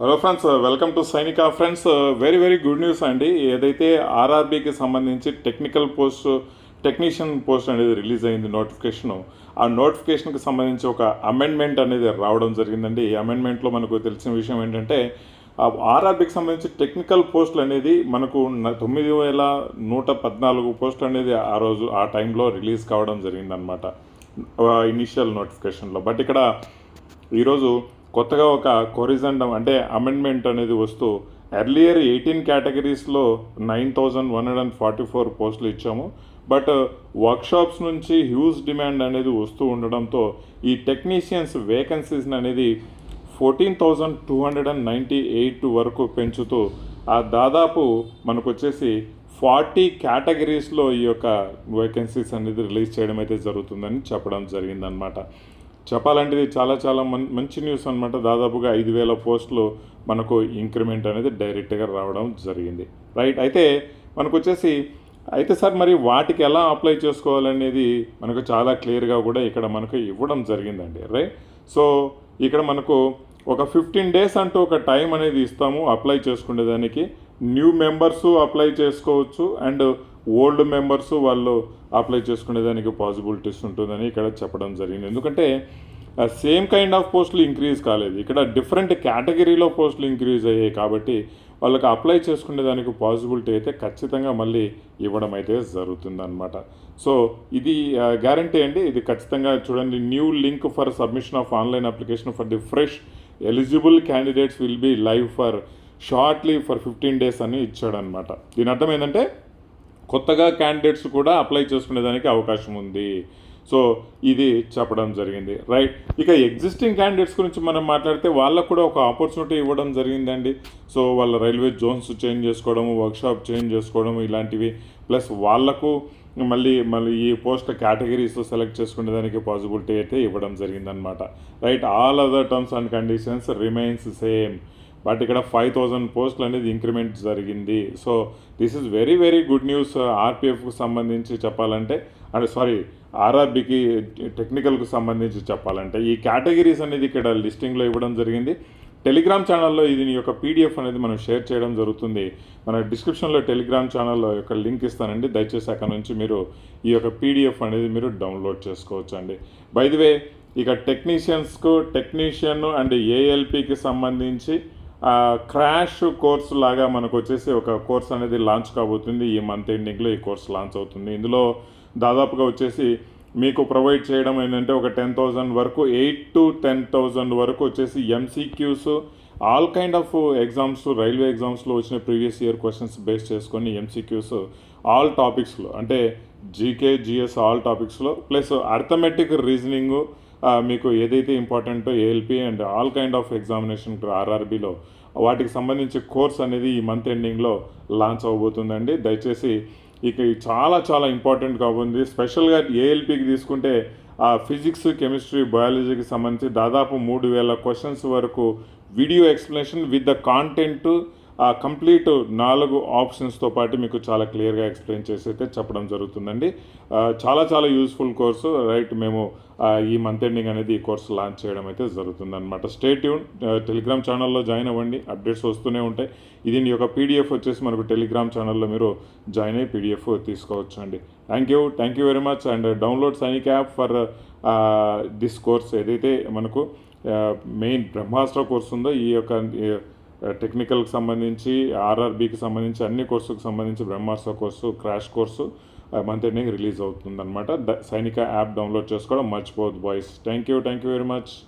Hello friends welcome to Sainika friends very very good news అండి. ఏదైతే ఆర్ఆర్బీకి సంబంధించి టెక్నికల్ పోస్ట్ టెక్నీషియన్ పోస్ట్ అనేది రిలీజ్ అయింది నోటిఫికేషన్ ఆ నోటిఫికేషన్కి సంబంధించి ఒక అమెండ్మెంట్ అనేది రావడం జరిగిందండి. ఈ అమెండ్మెంట్లో మనకు తెలిసిన విషయం ఏంటంటే ఆర్ఆర్బీకి సంబంధించి టెక్నికల్ పోస్టులు అనేది మనకు తొమ్మిది వేల నూట పద్నాలుగు పోస్టులు అనేది ఆ రోజు ఆ టైంలో రిలీజ్ కావడం జరిగిందనమాట ఇనిషియల్ నోటిఫికేషన్లో బట్ ఇక్కడ ఈరోజు కొత్తగా ఒక కొరిజండం అంటే అమెండ్మెంట్ అనేది వస్తూ earlier eighteen కేటగిరీస్లో nine thousand one hundred and forty four పోస్టులు ఇచ్చాము. బట్ వర్క్షాప్స్ నుంచి హ్యూజ్ డిమాండ్ అనేది వస్తూ ఉండడంతో ఈ టెక్నీషియన్స్ వేకెన్సీస్ అనేది fourteen thousand two hundred and ninety eight వరకు పెంచుతూ ఆ దాదాపు మనకు వచ్చేసి ఫార్టీ కేటగిరీస్లో ఈ యొక్క వేకెన్సీస్ అనేది రిలీజ్ చేయడం అయితే జరుగుతుందని చెప్పడం జరిగిందనమాట చెప్పాలంటే చాలా చాలా మం మంచి న్యూస్ అనమాట దాదాపుగా ఐదు వేల పోస్టులు మనకు ఇంక్రిమెంట్ అనేది డైరెక్ట్గా రావడం జరిగింది. రైట్ అయితే మనకు వచ్చేసి అయితే సార్ మరి వాటికి ఎలా అప్లై చేసుకోవాలనేది మనకు చాలా క్లియర్గా కూడా ఇక్కడ మనకు ఇవ్వడం జరిగిందండి. రైట్ సో ఇక్కడ మనకు ఒక ఫిఫ్టీన్ డేస్ అంటూ ఒక టైం అనేది ఇస్తాము అప్లై చేసుకునేదానికి. న్యూ మెంబర్స్ అప్లై చేసుకోవచ్చు అండ్ ఓల్డ్ మెంబర్స్ వాళ్ళు అప్లై చేసుకునేదానికి పాసిబిలిటీస్ ఉంటుందని ఇక్కడ చెప్పడం జరిగింది. ఎందుకంటే సేమ్ కైండ్ ఆఫ్ పోస్టులు ఇంక్రీజ్ కాలేదు. ఇక్కడ డిఫరెంట్ కేటగిరీలో పోస్టులు ఇంక్రీజ్ అయ్యాయి కాబట్టి వాళ్ళకి అప్లై చేసుకునేదానికి పాసిబిలిటీ అయితే ఖచ్చితంగా మళ్ళీ ఇవ్వడం అయితే జరుగుతుందన్నమాట. సో ఇది గ్యారంటీ అండి. ఇది ఖచ్చితంగా చూడండి new link for submission of online application for the fresh eligible candidates will be live for shortly for fifteen days అని ఇచ్చాడనమాట దీని అర్థం ఏంటంటే కొత్తగా క్యాండిడేట్స్ కూడా అప్లై చేసుకునేదానికి అవకాశం ఉంది. సో ఇది చెప్పడం జరిగింది. రైట్ ఇక ఎగ్జిస్టింగ్ క్యాండిడేట్స్ గురించి మనం మాట్లాడితే వాళ్ళకు కూడా ఒక ఆపర్చునిటీ ఇవ్వడం జరిగిందండి. సో వాళ్ళ రైల్వే జోన్స్ చేంజ్ చేసుకోవడము వర్క్షాప్ చేంజ్ చేసుకోవడం ఇలాంటివి. ప్లస్ వాళ్ళకు మళ్ళీ మళ్ళీ ఈ పోస్ట్ కేటగిరీస్ సెలెక్ట్ చేసుకునే దానికి పాసిబిలిటీ అయితే ఇవ్వడం జరిగిందనమాట right all other terms and conditions remains same but ఇక్కడ ఫైవ్ థౌజండ్ పోస్టులు అనేది ఇంక్రిమెంట్ జరిగింది. So this is very very good news. ఆర్పిఎఫ్కు సంబంధించి చెప్పాలంటే అంటే సారీ ఆర్ఆర్బికి టెక్నికల్కు సంబంధించి చెప్పాలంటే ఈ కేటగిరీస్ అనేది ఇక్కడ లిస్టింగ్లో ఇవ్వడం జరిగింది. టెలిగ్రామ్ ఛానల్లో ఇది యొక్క పీడిఎఫ్ అనేది మనం షేర్ చేయడం జరుగుతుంది. మన డిస్క్రిప్షన్లో టెలిగ్రామ్ ఛానల్లో యొక్క లింక్ ఇస్తానండి. దయచేసి అక్కడ నుంచి మీరు ఈ యొక్క పీడిఎఫ్ అనేది మీరు డౌన్లోడ్ చేసుకోవచ్చు అండి బై ది వే ఇక టెక్నీషియన్స్కు టెక్నీషియన్ అండ్ ఏఎల్పికి సంబంధించి క్రాష్ కోర్స్ లాగా మనకు వచ్చేసి ఒక కోర్స్ అనేది లాంచ్ కాబోతుంది. ఈ మంత్ ఎండింగ్లో ఈ కోర్స్ లాంచ్ అవుతుంది. ఇందులో దాదాపుగా వచ్చేసి మీకు ప్రొవైడ్ చేయడం ఏంటంటే ఒక టెన్ థౌజండ్ వరకు ఎయిట్ టు టెన్ థౌజండ్ వరకు వచ్చేసి MCQs all kind of exams railway ఎగ్జామ్స్లో వచ్చిన ప్రీవియస్ ఇయర్ క్వశ్చన్స్ బేస్ చేసుకొని ఎంసీక్యూస్ ఆల్ టాపిక్స్లో అంటే జీకే జిఎస్ ఆల్ టాపిక్స్లో ప్లస్ అర్థమెటిక్ రీజనింగ్ మీకు ఏదైతే ఇంపార్టెంటో ALP and all kind of examination ఆర్ఆర్బీలో వాటికి సంబంధించి కోర్స్ అనేది ఈ మంత్ ఎండింగ్లో లాంచ్ అవబోతుందండి. దయచేసి ఇక ఇది చాలా చాలా ఇంపార్టెంట్గా ఉంది స్పెషల్గా ఏఎల్పికి తీసుకుంటే ఆ ఫిజిక్స్ కెమిస్ట్రీ బయాలజీకి సంబంధించి దాదాపు మూడు వేల క్వశ్చన్స్ వరకు video explanation with the content ఆ కంప్లీట్ నాలుగు ఆప్షన్స్తో పాటు మీకు చాలా క్లియర్గా ఎక్స్ప్లెయిన్ చేసి అయితే చెప్పడం జరుగుతుందండి. చాలా చాలా యూస్ఫుల్ కోర్సు. రైట్ మేము ఈ మంత్ ఎండింగ్ అనేది ఈ కోర్సు లాంచ్ చేయడం అయితే జరుగుతుంది అనమాట స్టేట్ ట్యూన్ టెలిగ్రామ్ ఛానల్లో జాయిన్ అవ్వండి. అప్డేట్స్ వస్తూనే ఉంటాయి. దీని యొక్క పీడిఎఫ్ వచ్చేసి మనకు టెలిగ్రామ్ ఛానల్లో మీరు జాయిన్ అయ్యి పీడిఎఫ్ తీసుకోవచ్చు అండి thank you thank you very much and download Sainik app for this course ఏదైతే మనకు మెయిన్ బ్రహ్మాస్త్ర కోర్స్ ఉందో ఈ యొక్క Uh, టెక్నికల్కి సంబంధించి ఆర్ఆర్బీకి సంబంధించి అన్ని కోర్సుకు సంబంధించి Brahmastra course crash course month ending release అవుతుందన్నమాట. ద- సైనిక యాప్ డౌన్లోడ్ చేసుకోవడం మర్చిపోవద్దు boys thank you thank you very much